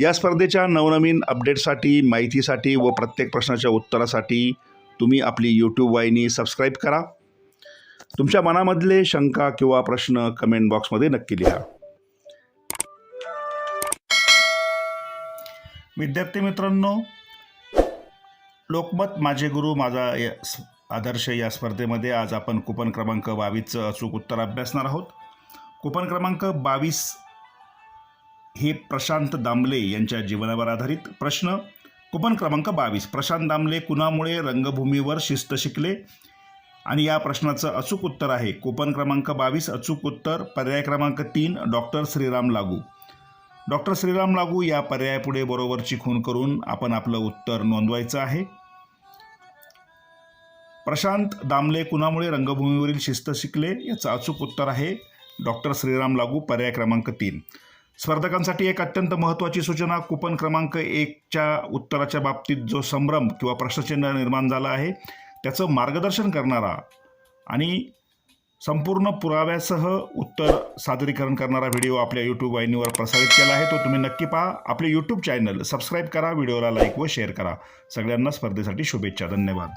या स्पर्धेच्या नवनवीन अपडेटसाठी माहितीसाठी व प्रत्येक प्रश्नाच्या उत्तरासाठी तुम्ही आपली यूट्यूब वाहिनी सबस्क्राईब करा. तुमच्या मनामधले शंका किंवा प्रश्न कमेंट बॉक्समध्ये नक्की लिहा. विद्यार्थी मित्रांनो लोकमत माझे गुरु माझा आदर्श या स्पर्धेमध्ये आज आपण कुपन क्रमांक बावीसचं अचूक उत्तर अभ्यासणार आहोत. कुपन क्रमांक बावीस हे प्रशांत दामले यांच्या जीवनावर आधारित प्रश्न. कुपन क्रमांक बावीस. प्रशांत दामले कुणामुळे रंगभूमीवर शिस्त शिकले? आणि या प्रश्नाचं अचूक उत्तर आहे. कुपन क्रमांक बावीस अचूक उत्तर. पर्याय क्रमांक तीन डॉक्टर श्रीराम लागू. डॉक्टर श्रीराम लागू या पर्यायापुढे बरोबरची खून करून आपण आपलं उत्तर नोंदवायचं आहे. प्रशांत दामले कुणामुळे रंगभूमीवरील शिस्त शिकले? याचं अचूक उत्तर आहे. डॉक्टर श्रीराम लागू पर्याय क्रमांक तीन. स्पर्धकांसाठी एक अत्यंत महत्त्वाची सूचना कुपन क्रमांक एकच्या उत्तराच्या बाबतीत जो संभ्रम किंवा प्रश्नचिन्ह निर्माण झाला आहे त्याचं मार्गदर्शन करणारा आणि संपूर्ण पुराव्यासह उत्तर सादरीकरण करणारा व्हिडिओ आपल्या यूट्यूब वाहिनीवर प्रसारित केला आहे तो तुम्ही नक्की पहा. आपले यूट्यूब चॅनल सबस्क्राईब करा व्हिडिओला लाईक व शेअर करा. सगळ्यांना स्पर्धेसाठी शुभेच्छा. धन्यवाद.